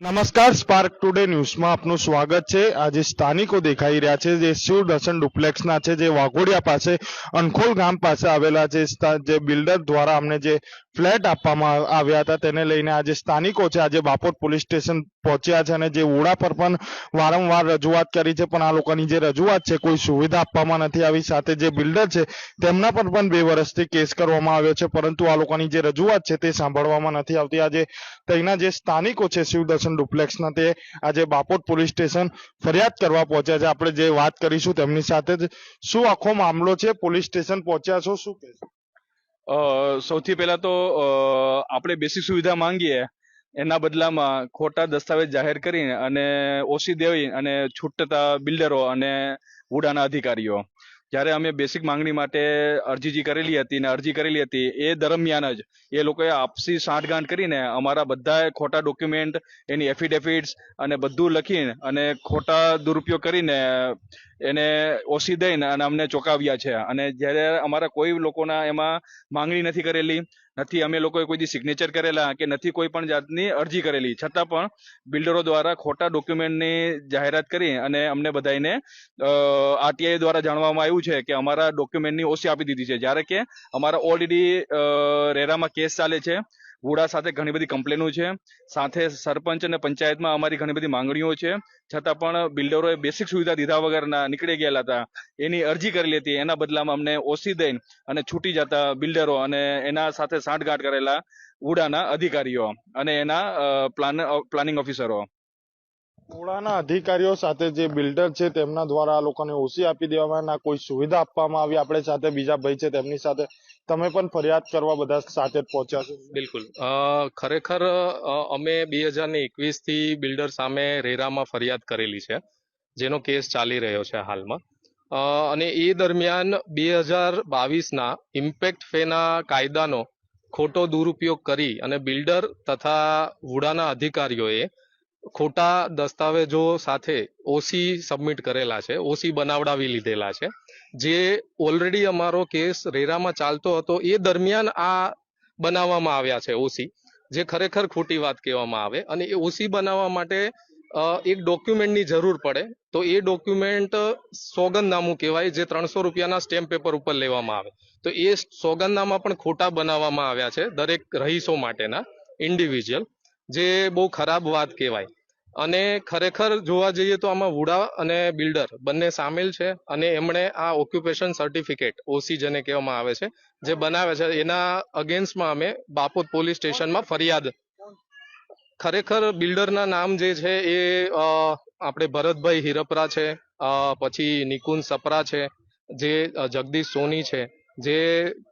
નમસ્કાર spark today ન્યૂઝમાં આપનું સ્વાગત છે. આજે સ્થાનિકો દેખાઈ રહ્યા છે, જે શિવ દર્શન ડુપ્લેક્સના છે, જે વાઘોડિયા પાસે, અનખોલ ગામ પાસે આવેલા છે જે બિલ્ડર દ્વારા અમને જે ફ્લેટ આપવામાં આવ્યા હતા, તેને લઈને આજે સ્થાનિકો છે, આજે બાપોર પોલીસ સ્ટેશન પહોંચ્યા છે અને જે ઓડા પર પણ વારંવાર રજૂઆત કરી છે, પણ આ લોકોની જે રજૂઆત છે, કોઈ સુવિધા આપવામાં નથી આવી. સાથે જે બિલ્ડર છે, તેમના પર પણ બે વર્ષથી કેસ કરવામાં આવ્યો છે, પરંતુ આ લોકોની જે રજૂઆત છે, તે સાંભળવામાં નથી આવતી. આજે તેના જે સ્થાનિકો છે શિવદર્શન ડુપ્લેક્સના તે આજે બાપોટ પોલીસ સ્ટેશન ફરિયાદ કરવા પહોંચ્યા છે. આપણે જે વાત કરીશું તેમની સાથે શું આખો મામલો છે? પોલીસ સ્ટેશન પહોંચ્યા છો? શું કહેશો? સૌથી પહેલા તો આપણે બેસિક સુવિધા માંગીએ. એના બદલામાં ખોટા દસ્તાવેજ જાહેર કરીને અને ઓછી દેવી અને છૂટતા બિલ્ડરો અને વુડાના અધિકારીઓ. જ્યારે અમે બેસિક માંગણી માટે અરજી કરેલી હતી ને અરજી કરેલી હતી, એ દરમિયાન જ એ લોકોએ આપસી સાંઠગાંઠ કરીને અમારા બધા ખોટા ડોક્યુમેન્ટ એની એફિડેવિટ્સ અને બધું લખીને અને ખોટા દુરુપયોગ કરીને એને ઓસી દઈને અને અમને ચોંકાવ્યા છે. અને જ્યારે અમારા કોઈ લોકોના એમાં માંગણી નથી કરેલી નથી, અમે લોકોએ કોઈ દી સિગ્નેચર કરેલા કે નથી, કોઈ પણ જાતની અરજી કરેલી. છતાં પણ બિલ્ડરો દ્વારા ખોટા ડોક્યુમેન્ટની જાહેરાત કરી અને અમને બધાને આરટીઆઈ દ્વારા જાણવામાં આવ્યું છે કે અમારા ડોક્યુમેન્ટની ઓછી આપી દીધી છે. જ્યારે કે અમારા ઓલરેડી રેરામાં કેસ ચાલે છે. વુડા સાથે ઘણી બધી કમ્પ્લેનો છે. સાથે સરપંચ અને પંચાયતમાં અમારી ઘણી બધી માંગણીઓ છે. છતાં પણ બિલ્ડરોએ બેસિક સુવિધા દીધા વગરના નીકળી ગયેલા હતા. એની અરજી કરેલી હતી એના બદલામાં અમને ઓસી દઈને અને છૂટી જતા બિલ્ડરો અને એના સાથે સાંઠગાંઠ કરેલા વુડાના અધિકારીઓ અને એના પ્લાન પ્લાનિંગ ઓફિસરો. ઓળાના અધિકારીઓ સાથે જે બિલ્ડર છે, તેમના દ્વારા આ લોકોને ઓછી આપી દેવામાં ના કોઈ સુવિધા આપવામાં આવી. આપણે સાથે બીજા ભાઈ છે, તેમની સાથે તમે પણ ફરિયાદ કરવા બધા સાથે જ પહોંચ્યા છો. બિલકુલ. ખરેખર અમે બે હજાર ને એકવીસથી બિલ્ડર સામે રેરામાં ફરિયાદ કરેલી છે, જેનો કેસ ચાલી રહ્યો છે હાલમાં. અને એ દરમિયાન બે હજાર બાવીસના ઇમ્પેક્ટ ફેના કાયદાનો ખોટો દુરુપયોગ કરી અને બિલ્ડર તથા વુડાના અધિકારીઓએ ખોટા દસ્તાવેજો સાથે ઓસી સબમિટ કરેલા છે. ઓસી બનાવડાવી લીધેલા છે. જે ઓલરેડી અમારો કેસ રેરામાં ચાલતો હતો, એ દરમિયાન આ બનાવવામાં આવ્યા છે ઓસી જે ખરેખર ખોટી વાત કહેવામાં આવે. અને એ ઓસી બનાવવા માટે એક ડોક્યુમેન્ટની જરૂર પડે. તો એ ડોક્યુમેન્ટ સોગંદનામું કહેવાય, જે ત્રણસો રૂપિયાના સ્ટેમ્પ પેપર ઉપર લેવામાં આવે. તો એ સોગંદનામા પણ ખોટા બનાવવામાં આવ્યા છે દરેક રહીશો માટેના ઇન્ડિવિજ્યુઅલ જે બહુ ખરાબ વાત કહેવાય. અને ખરેખર જોવા જઈએ તો આમાં વુડા અને બિલ્ડર બંને સામેલ છે અને એમણે આ ઓક્યુપેશન સર્ટિફિકેટ ઓસી જેને કહેવામાં આવે છે, જે બનાવે છે, એના અગેન્સ્ટમાં અમે બાપોદ પોલીસ સ્ટેશનમાં ફરિયાદ. ખરેખર બિલ્ડરના નામ જે છે એ આપણે ભરતભાઈ હિરપરા છે પછી નિકુંજ સપરા છે, જે જગદીશ સોની છે, જે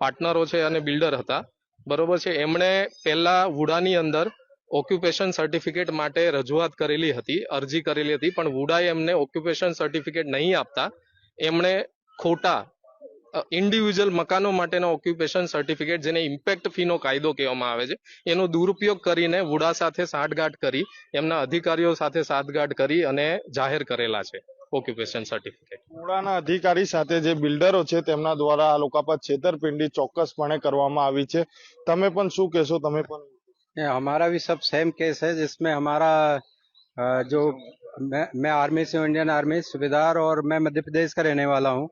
પાર્ટનરો છે અને બિલ્ડર હતા. બરોબર છે, એમણે પહેલા વુડાની અંદર ઓક્યુપેશન સર્ટિફિકેટ માટે રજૂઆત કરેલી હતી, અરજી કરેલી હતી, પણ વુડાએ એમને ઓક્યુપેશન સર્ટિફિકેટ નહીં આપતા. એમણે ખોટા ઇન્ડિવિજ્યુઅલ મકાનો માટેનો ઓક્યુપેશન સર્ટિફિકેટ, જેને ઇમ્પેક્ટ ફીનો કાયદો કહેવામાં આવે છે, એનો દુરુપયોગ કરીને વુડા સાથે સાંઠગાંઠ કરી, એમના અધિકારીઓ સાથે સાંઠગાંઠ કરી અને જાહેર કરેલા છે ઓક્યુપેશન સર્ટિફિકેટ. ઓળાના અધિકારી સાથે જે બિલ્ડરો છે, તેમના દ્વારા આ લોકો પર છેતરપિંડી ચોક્કસપણે કરવામાં આવી છે. તમે પણ શું કહેશો? તમે પણ हमारा भी सब सेम केस है, जिसमें हमारा जो मैं मैं आर्मी से इंडियन आर्मी सूबेदार और मैं मध्य प्रदेश का रहने वाला हूँ।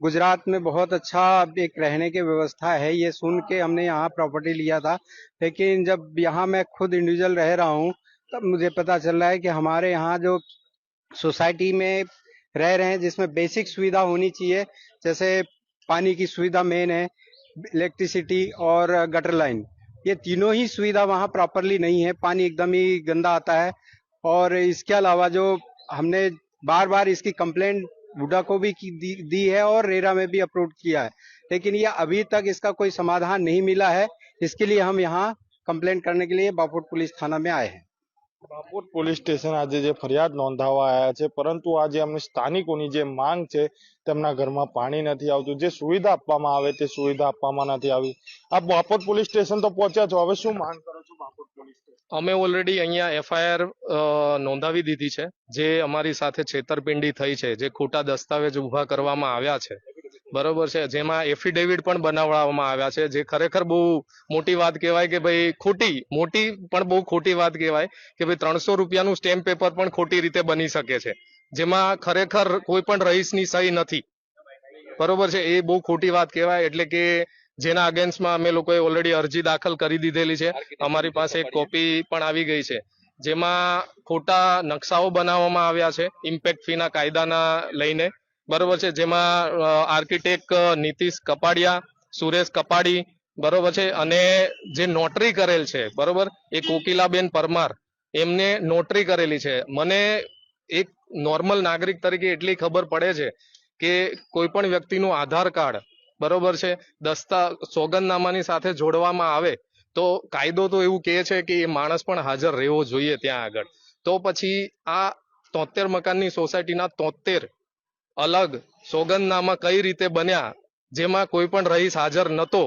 गुजरात में बहुत अच्छा एक रहने की व्यवस्था है, ये सुन के हमने यहाँ प्रॉपर्टी लिया था। लेकिन जब यहाँ मैं खुद इंडिविजुअल रह रहा हूँ, तब मुझे पता चल रहा है कि हमारे यहाँ जो सोसाइटी में रह रहे हैं, जिसमें बेसिक सुविधा होनी चाहिए, जैसे पानी की सुविधा मेन है इलेक्ट्रिसिटी और गटर लाइन ये तीनों ही सुविधा वहाँ प्रॉपरली नहीं है। पानी एकदम ही गंदा आता है। और इसके अलावा जो हमने बार बार इसकी कंप्लेंट बुडा को भी की, दी, दी है और रेरा में भी अप्रूव किया है। लेकिन ये अभी तक इसका कोई समाधान नहीं मिला है। इसके लिए हम यहाँ कंप्लेंट करने के लिए बापुट पुलिस थाना में आए हैं। બાપોદ પોલીસ સ્ટેશન આજે જે ફરિયાદ નોંધાવવા આવ્યા છે, પરંતુ આજે અમને સ્થાનિકોની જે માંગ છે, તેમના ઘરમાં પાણી નથી આવતું. જે સુવિધા આપવામાં આવે તે સુવિધા આપવામાં નથી આવી. આપ બાપોદ પોલીસ સ્ટેશન તો પહોંચ્યા છો. હવે શું માંગ કરો છો બાપોદ પોલીસ સ્ટેશન? અમે ઓલરેડી અહીંયા એફઆઈઆર નોંધાવી દીધી છે, જે અમારી સાથે છેતરપિંડી થઈ છે, જે ખોટા દસ્તાવેજ ઊભા કરવામાં આવ્યા છે. બરોબર છે. જેમાં એફિડેવિટ પણ બનાવવામાં આવ્યા છે. જે ખરેખર બહુ મોટી વાત કહેવાય કે ભાઈ ખોટી, મોટી પણ બહુ ખોટી વાત કહેવાય કે ભાઈ ત્રણસો રૂપિયાનું સ્ટેમ્પ પેપર પણ ખોટી રીતે બની શકે છે. જેમાં ખરેખર કોઈ પણ રહીશની સહી નથી. બરોબર છે. એ બહુ ખોટી વાત કહેવાય. એટલે કે જેના અગેન્સ્ટમાં અમે લોકોએ ઓલરેડી અરજી દાખલ કરી દીધેલી છે. અમારી પાસે એક કોપી પણ આવી ગઈ છે. જેમાં ખોટા નકશાઓ બનાવવામાં આવ્યા છે ઇમ્પેક્ટ ફીના કાયદાના લઈને. બરોબર છે, જેમાં આર્કિટેક્ટ નીતિશ કપાડિયા, સુરેશ કપાડી, બરોબર છે, અને જે નોટરી કરેલ છે, બરોબર, એ કોકિલાબેન પરમાર, એમને નોટરી કરેલી છે. મને એક નોર્મલ નાગરિક તરીકે એટલી ખબર પડે છે કે કોઈ પણ વ્યક્તિનું આધાર કાર્ડ, બરોબર છે, દસ્તા, સોગંદનામાની સાથે જોડવામાં આવે, તો કાયદો તો એવું કહે છે કે એ માણસ પણ હાજર રહેવો જોઈએ ત્યાં આગળ. તો પછી આ તોતેર મકાનની સોસાયટીના તોતેર અલગ સોગંદનામા કઈ રીતે બન્યા જેમાં કોઈ પણ રહીશ હાજર નતો.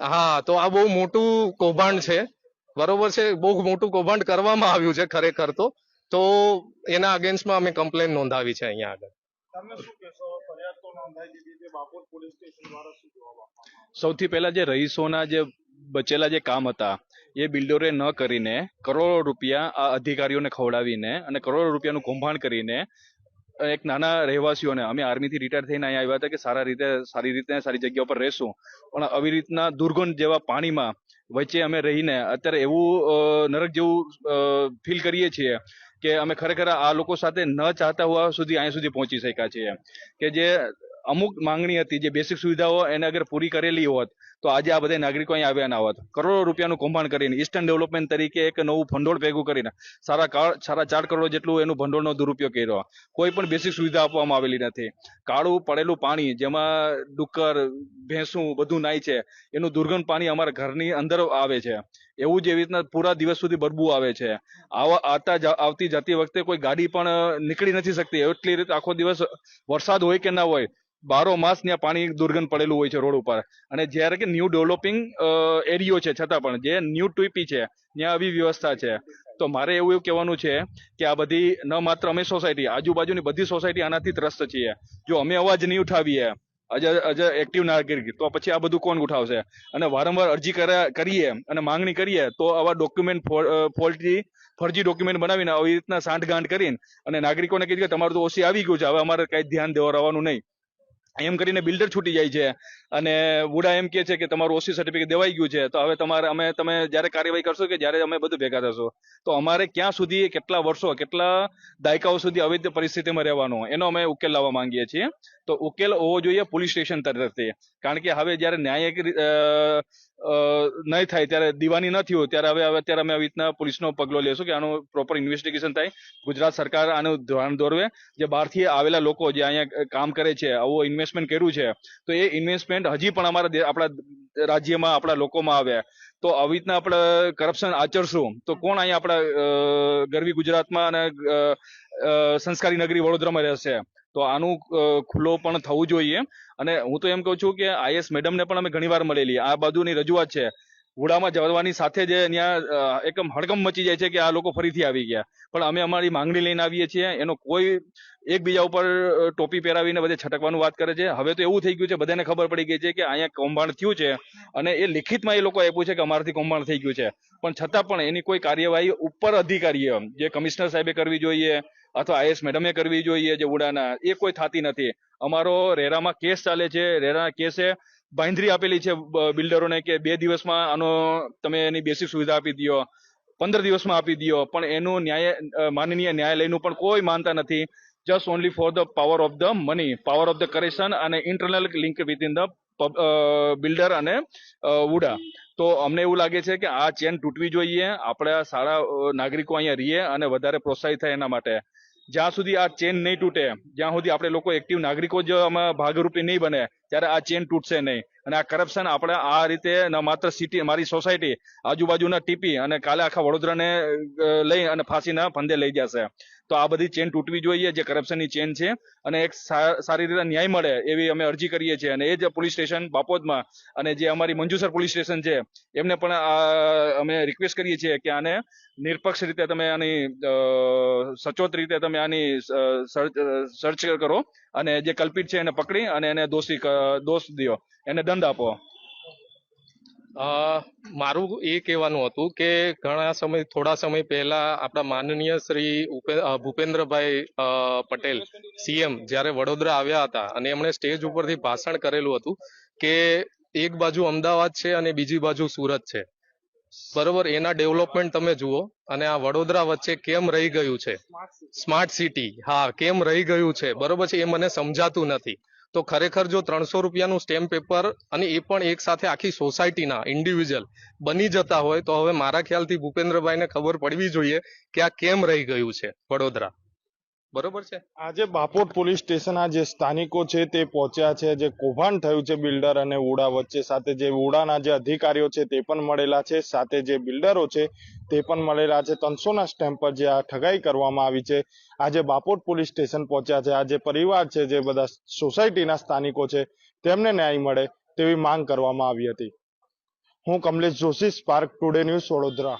હા તો આ બહુ મોટું કૌભાંડ છે. બરોબર છે? બહુ મોટું કૌભાંડ કરવામાં આવ્યું છે ખરેખર તો. તો એના અગેન્સ્ટમાં અમે કમ્પ્લેન નોંધાવી છે અહીંયા આગળ. તમે શું કહેશો? ફરિયાદ તો નોંધાઈ દીધી છે. બાપોર પોલીસ સ્ટેશન દ્વારા શું જવાબ આપવામાં સૌથી પહેલા જે રહીશોના જે બચેલા જે કામ હતા એ બિલ્ડરે ન કરીને કરોડો રૂપિયા આ અધિકારીઓને ખવડાવીને અને કરોડો રૂપિયાનું કૌભાંડ કરીને એક નાના રહેવાસીઓને, અમે આર્મીથી રિટાયર થઈને અહીંયા આવ્યા હતા કે સારા રીતે, સારી રીતે સારી જગ્યા ઉપર રહેશું. પણ આવી રીતના દુર્ગંધ જેવા પાણીમાં વચ્ચે અમે રહીને અત્યારે એવું નરક જેવું ફીલ કરીએ છીએ કે અમે ખરેખર આ લોકો સાથે ન ચાહતા હોવા સુધી અહીંયા સુધી પહોંચી શક્યા છીએ. કે જે અમુક માંગણી હતી, જે બેસિક સુવિધાઓ એને અગર પૂરી કરેલી હોત તો આજે આ બધા નાગરિકો અહીં આવ્યા ના હોત. કરોડો રૂપિયાનું કૌભાંડ કરીને ઈસ્ટર્ન ડેવલપમેન્ટ તરીકે એક નવું ભંડોળ ભેગું કરીને, સારા સારા ચાર કરોડ જેટલું એનું ભંડોળનો દુરુપયોગ કર્યો. કોઈ પણ બેસિક સુવિધા આપવામાં આવેલી નથી. કાળું, પડેલું પાણી, જેમાં ડુક્કર, ભેંસું બધું નાય છે, એનું દુર્ગંધ પાણી અમારા ઘરની અંદર આવે છે. એવું જ એવી રીતના પૂરા દિવસ સુધી બરબુ આવે છે. આવા, આવતા આવતી જતી વખતે કોઈ ગાડી પણ નીકળી નથી શકતી. એટલી રીતે, આખો દિવસ વરસાદ હોય કે ના હોય, બારો માસ ત્યાં પાણી દુર્ગંધ પડેલું હોય છે રોડ ઉપર. અને જ્યારે કે ન્યૂ ડેવલપિંગ એરિયો છે છતાં પણ, જે ન્યૂ ટુઈપી છે, ત્યાં આવી વ્યવસ્થા છે. તો મારે એવું એવું કહેવાનું છે કે આ બધી ન માત્ર અમે સોસાયટી આજુબાજુની બધી સોસાયટી આનાથી ત્રસ્ત છીએ. જો અમે અવાજ નહીં ઉઠાવીએ એક્ટિવ નાગરિક, તો પછી આ બધું કોણ ઉઠાવશે? અને વારંવાર અરજી કરીએ અને માંગણી કરીએ, તો આવા ડોક્યુમેન્ટ ફોલ્ટી ફરજી ડોક્યુમેન્ટ બનાવીને આવી રીતના સાંઠગાંઠ કરીને અને નાગરિકોને કીધું કે તમારું તો ઓછી આવી ગયું છે, હવે અમારે કઈ ધ્યાન દેવા રહેવાનું નહીં. એમ કરીને બિલ્ડર છૂટી જાય છે. અને વુડા એમ કે છે કે તમારું ઓસી સર્ટિફિકેટ દેવાઈ ગયું છે, તો હવે તમારે, અમે, તમે જ્યારે કાર્યવાહી કરશો કે જ્યારે અમે બધું ભેગા થશો? તો અમારે ક્યાં સુધી, કેટલા વર્ષો, કેટલા દાયકાઓ સુધી આવી પરિસ્થિતિમાં રહેવાનો? એનો અમે ઉકેલ લાવવા માંગીએ છીએ. તો ઉકેલ હોવો જોઈએ પોલીસ સ્ટેશન તરફથી. કારણ કે હવે જ્યારે ન્યાયિક નહીં થાય, ત્યારે દીવાની ન થયું ત્યારે હવે અત્યારે અમે આવી રીતના પોલીસનો પગલો લેશું કે આનું પ્રોપર ઇન્વેસ્ટિગેશન થાય. ગુજરાત સરકાર આનું ધ્યાન દોરવે. જે બહારથી આવેલા લોકો જે અહીંયા કામ કરે છે, આવું ઇન્વેસ્ટમેન્ટ કર્યું છે, તો એ ઇન્વેસ્ટમેન્ટ હજી પણ અમારા આપણા રાજ્યમાં, આપણા લોકોમાં આવે. તો આવી રીતના આપણે કરપ્શન આચરશું. તો કોણ અહીંયા આપણા ગરવી ગુજરાતમાં અને સંસ્કારી નગરી વડોદરામાં રહેશે. તો આનું ખુલ્લો પણ થવું જોઈએ. અને હું તો એમ કહું છું કે આઈએસ મેડમને પણ અમે ઘણીવાર મળેલી. આ બાજુની રજૂઆત છે. વુડામાં જવાની સાથે જ ત્યાં એકમ હડકમ મચી જાય છે કે આ લોકો ફરીથી આવી ગયા. પણ અમે અમારી માંગણી લઈને આવીએ છીએ. એનો કોઈ એકબીજા ઉપર ટોપી પહેરાવીને બધે છટકવાનું વાત કરે છે. હવે તો એવું થઈ ગયું છે. બધાને ખબર પડી ગઈ છે કે અહીંયા કૌભાંડ થયું છે. અને એ લિખિતમાં એ લોકો આપ્યું છે કે અમારાથી કૌભાંડ થઈ ગયું છે. પણ છતાં પણ એની કોઈ કાર્યવાહી ઉપર અધિકારીએ, જે કમિશનર સાહેબે કરવી જોઈએ અથવા આઈએસ મેડમે કરવી જોઈએ જે ઉડાના, એ કોઈ થતી નથી. અમારો રેરામાં કેસ ચાલે છે રેરા કેસે બાંધરી આપેલી છે બિલ્ડરોને કે બે દિવસમાં આનો તમે એની બેસિક સુવિધા આપી દો પંદર દિવસમાં આપી દો પણ એનું ન્યાય માનનીય ન્યાયાલયનું પણ કોઈ માનતા નથી. Just only for the power of the money power of the correction અને internal link within the builder અને ઉડા. તો અમને એવું લાગે છે કે આ ચેન તૂટવી જોઈએ, આપણે સારા નાગરિકો અહીંયા રહીએ અને વધારે પ્રોત્સાહિત થાય એના માટે. જ્યાં સુધી આ ચેન નહીં તૂટે, જ્યાં સુધી આપણે લોકો એક્ટિવ નાગરિકો જ ભાગરૂપી નહીં બને, ત્યારે આ ચેન તૂટશે નહીં. અને આ કરપ્શન આપણે આ રીતે માત્ર સિટી મારી સોસાયટી આજુબાજુના ટીપી અને કાલે આખા વડોદરાને લઈ અને ફાંસીના ફંદે લઈ જશે. તો આ બધી ચેન તૂટવી જોઈએ, જે કરપ્શનની ચેન છે. અને એક સારી રીતે ન્યાય મળે એવી અમે અરજી કરીએ છીએ. અને એ જ પોલીસ સ્ટેશન બાપોદમાં અને જે અમારી મંજુસર પોલીસ સ્ટેશન છે, એમને પણ અમે રિક્વેસ્ટ કરીએ છીએ કે આને નિરપક્ષ રીતે તમે આની સચોટ રીતે તમે આની સર્ચ કરો અને જે કલ્પિત છે એને પકડી અને એને દોષી દોષ દો. એને દંડ આપો. મારું એ કહેવાનું હતું કે ઘણા સમય, થોડા સમય પહેલા આપણા માનનીય શ્રી ભૂપેન્દ્રભાઈ પટેલ, સીએમ જ્યારે વડોદરા આવ્યા હતા અને એમણે સ્ટેજ ઉપરથી ભાષણ કરેલું હતું કે એક બાજુ અમદાવાદ છે અને બીજી બાજુ સુરત છે. બરોબર, એના ડેવલપમેન્ટ તમે જુઓ અને આ વડોદરા વચ્ચે કેમ રહી ગયું છે? સ્માર્ટ સિટી, હા, કેમ રહી ગયું છે? બરોબર છે, એ મને સમજાતું નથી. તો ખરેખર જો ત્રણસો રૂપિયાનું સ્ટેમ્પ પેપર અને એ પણ એક સાથે આખી સોસાયટીના ઇન્ડિવિજ્યુઅલ બની જતા હોય તો હવે મારા ખ્યાલથી ભૂપેન્દ્રભાઈને ખબર પડવી જોઈએ કે આ કેમ રહી ગયું છે વડોદરા. બરોબર છે? આજે બાપોટ પોલીસ સ્ટેશનના જે સ્થાનિકો છે તે પહોંચ્યા છે, જે કૌભાંડ થયું છે બિલ્ડર અને ઉડા વચ્ચે, સાથે જે ઉડાના જે અધિકારીઓ છે તે પણ મળેલા છે, સાથે જે બિલ્ડરો છે તે પણ મળેલા છે. ત્રણસોના સ્ટેમ્પ પર જે આ ઠગાઈ કરવામાં આવી છે, આજે બાપોટ પોલીસ સ્ટેશન પહોંચ્યા છે. આ જે પરિવાર છે, જે બધા સોસાયટીના સ્થાનિકો છે, તેમને ન્યાય મળે તેવી માંગ કરવામાં આવી હતી. હું Kamlesh Joshi, Spark Today News Vadodara.